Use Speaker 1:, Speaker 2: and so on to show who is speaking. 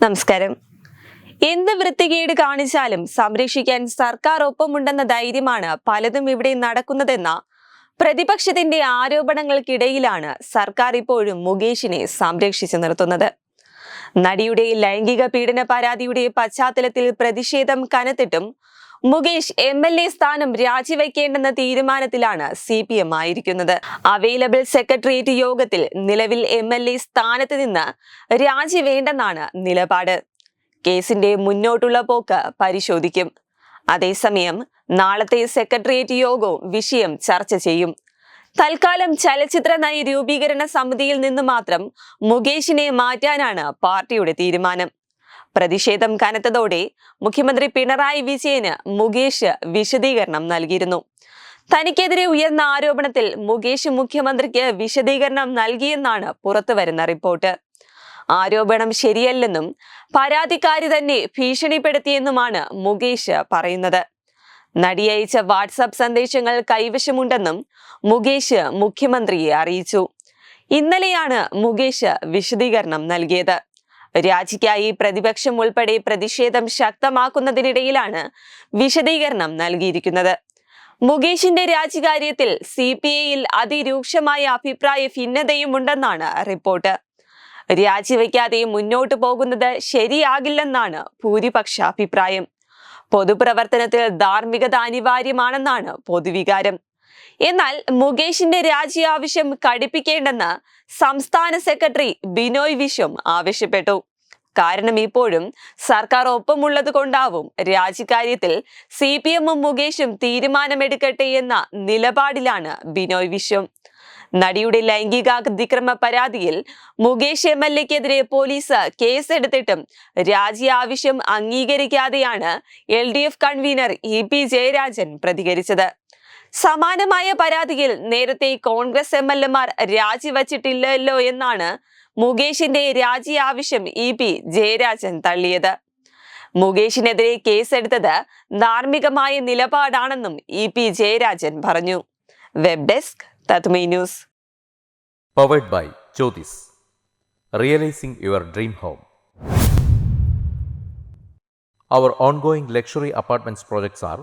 Speaker 1: നമസ്കാരം. എന്ത് വൃത്തികേട് കാണിച്ചാലും സംരക്ഷിക്കാൻ സർക്കാർ ഒപ്പമുണ്ടെന്ന ധൈര്യമാണ് പലതും ഇവിടെ നടക്കുന്നതെന്ന പ്രതിപക്ഷത്തിന്റെ ആരോപണങ്ങൾക്കിടയിലാണ് സർക്കാർ ഇപ്പോഴും മുകേഷിനെ സംരക്ഷിച്ചു നിർത്തുന്നത്. നടിയുടെ ലൈംഗിക പീഡന പരാതിയുടെ പശ്ചാത്തലത്തിൽ പ്രതിഷേധം കനത്തിട്ടും മുകേഷ് എം എൽ എ സ്ഥാനം രാജിവെക്കേണ്ടെന്ന തീരുമാനത്തിലാണ് സി പി എം ആയിരിക്കുന്നത്. അവൈലബിൾ സെക്രട്ടേറിയറ്റ് യോഗത്തിൽ നിലവിൽ എം എൽ എ സ്ഥാനത്ത് നിന്ന് രാജി വേണ്ടെന്നാണ് നിലപാട്. കേസിന്റെ മുന്നോട്ടുള്ള പോക്ക് പരിശോധിക്കും. അതേസമയം നാളത്തെ സെക്രട്ടേറിയറ്റ് യോഗവും വിഷയം ചർച്ച ചെയ്യും. തൽക്കാലം ചലച്ചിത്ര നയ രൂപീകരണ സമിതിയിൽ നിന്ന് മാത്രം മുകേഷിനെ മാറ്റാനാണ് പാർട്ടിയുടെ തീരുമാനം. പ്രതിഷേധം കനത്തതോടെ മുഖ്യമന്ത്രി പിണറായി വിജയന് മുകേഷ് വിശദീകരണം നൽകിയിരുന്നു. തനിക്കെതിരെ ഉയർന്ന ആരോപണത്തിൽ മുകേഷ് മുഖ്യമന്ത്രിക്ക് വിശദീകരണം നൽകിയെന്നാണ് പുറത്തുവരുന്ന റിപ്പോർട്ട്. ആരോപണം ശരിയല്ലെന്നും പരാതിക്കാരി തന്നെ ഭീഷണിപ്പെടുത്തിയെന്നുമാണ് മുകേഷ് പറയുന്നത്. നടി അയച്ച വാട്സാപ്പ് സന്ദേശങ്ങൾ കൈവശമുണ്ടെന്നും മുകേഷ് മുഖ്യമന്ത്രിയെ അറിയിച്ചു. ഇന്നലെയാണ് മുകേഷ് വിശദീകരണം നൽകിയത്. രാജിക്കായി പ്രതിപക്ഷം ഉൾപ്പെടെ പ്രതിഷേധം ശക്തമാക്കുന്നതിനിടയിലാണ് വിശദീകരണം നൽകിയിരിക്കുന്നത്. മുകേഷിന്റെ രാജികാര്യത്തിൽ സി പി ഐയിൽ അതിരൂക്ഷമായ അഭിപ്രായ ഭിന്നതയും ഉണ്ടെന്നാണ് റിപ്പോർട്ട് രാജിവെക്കാതെ മുന്നോട്ടു പോകുന്നത് ശരിയാകില്ലെന്നാണ് ഭൂരിപക്ഷ അഭിപ്രായം. പൊതുപ്രവർത്തനത്തിൽ ധാർമ്മികത അനിവാര്യമാണെന്നാണ് പൊതുവികാരം. എന്നാൽ മുകേഷിന്റെ രാജി ആവശ്യം കടുപ്പിക്കേണ്ടെന്ന് സംസ്ഥാന സെക്രട്ടറി ബിനോയ് വിശ്വം ആവശ്യപ്പെട്ടു. കാരണം ഇപ്പോഴും സർക്കാർ ഒപ്പമുള്ളത് കൊണ്ടാവും രാജിക്കാര്യത്തിൽ സി പി എമ്മും മുകേഷും തീരുമാനമെടുക്കട്ടെ എന്ന നിലപാടിലാണ് ബിനോയ് വിശ്വം. നടിയുടെ ലൈംഗികാതിക്രമ പരാതിയിൽ മുകേഷ് എം എൽ എക്കെതിരെ പോലീസ് കേസെടുത്തിട്ടും രാജി ആവശ്യം അംഗീകരിക്കാതെയാണ് L D F convener E P Jayarajan പ്രതികരിച്ചത്. സമാനമായ പരാതിയിൽ നേരത്തെ കോൺഗ്രസ് എം എൽ എമാർ രാജിവച്ചിട്ടില്ലല്ലോ എന്നാണ് മുകേഷിന്റെ രാജി ആവശ്യം ഇ പി ജയരാജൻ തള്ളിയത്. മുകേഷിനെതിരെ കേസെടുത്തത് ധാർമ്മികമായ നിലപാടാണെന്നും ഇ പി ജയരാജൻ പറഞ്ഞു. Web desk തത്മി news.
Speaker 2: Powered by Jyothis realising your dream home Our ongoing luxury apartments projects are